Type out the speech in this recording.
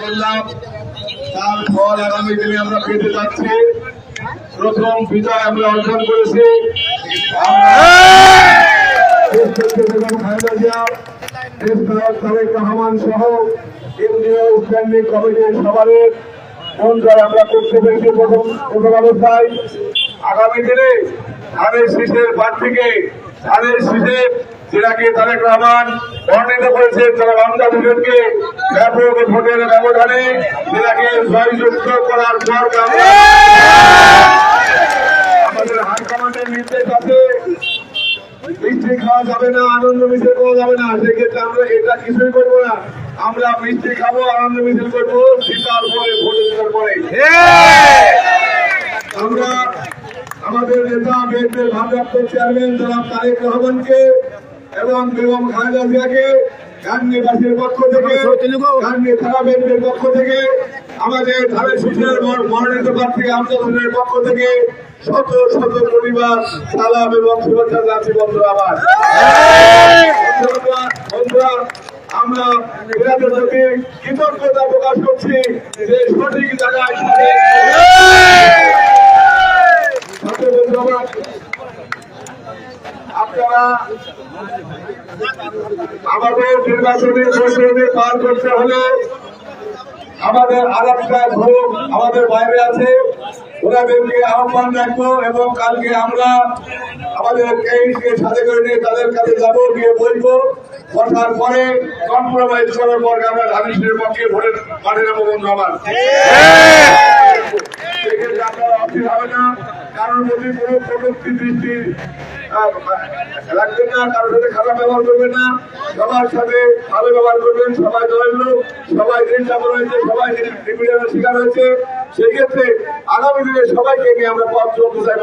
করলাম। আগামী দিনে আমরা পেতে যাচ্ছি। প্রথম বিজয় আমরা অর্জন করেছি। রহমান সহ কেন্দ্রীয় স্ট্যান্ডিং কমিটির সভারের আমরা করতে প্রথম আগামী দিনে ধানের শীষের প্রার্থীকে ধানের শীষের যেটাকে তারেক রহমান বর্ণিত করেছে। তারা রমজান হোসেনকে ব্যাপক ভোটের ব্যবধানে যেটাকে জয়যুক্ত করার পর আমাদের হাইকমান্ডের নির্দেশ আছে, মিষ্টি খাওয়া যাবে না, আনন্দ মিছিল করা যাবে না। সেক্ষেত্রে আমরা এটা কিছুই করব না। আমরা মিষ্টি খাব, আনন্দ মিছিল করব শীতার পরে ভোটের পরে। আমাদের নেতা বিএনপির ভারপ্রাপ্ত চেয়ারম্যান জনাব তারেক রহমানকে এবং বেগম খালেদা জিয়াকে গান্ধীবাসীর পক্ষ থেকে গান্ধী থানা বিএনপির পক্ষ থেকে আমাদের ধানের মনোনীত প্রার্থী আমজাদ হোসেনের পক্ষ থেকে শত শত পরিবার সালাম এবং শুভেচ্ছা জানাচ্ছি বন্ধুরা আমার। বন্ধুরা, আমরা এনাদের প্রতি কৃতজ্ঞতা প্রকাশ করছি যে সঠিক জায়গায় সাথে বন্ধুরা আমার, আপনারা আমাদের নির্বাচনী প্রশ্নে পার করতে হলে আমাদের আর একটা গ্রুপ আমাদের বাইরে আছে। ওনাদেরকে আহ্বান রাখব এবং কালকে আমরা আমাদের কেইসকে সাথে করে নিয়ে তাদের কাছে যাব গিয়ে বলব। কথার পরে কম্প্রোমাইজ করার পর আমরা ধানের পক্ষে ভোটের মাঠে নেব বন্ধু আমার। সেক্ষেত্রে আপনারা অস্থির হবে না। কারোর প্রতি কোনো প্রযুক্তি দৃষ্টি রাখবে না, কারোর সাথে খারাপ ব্যবহার করবেন না। সবার সাথে ভালো ব্যবহার করবেন, সবাই দলের লোক, সবাই নির্যাতন রয়েছে, সবাই নিপীড়নের শিকার হয়েছে। সেক্ষেত্রে আগামী দিনে সবাইকে নিয়ে আমরা পথ চলতে চাই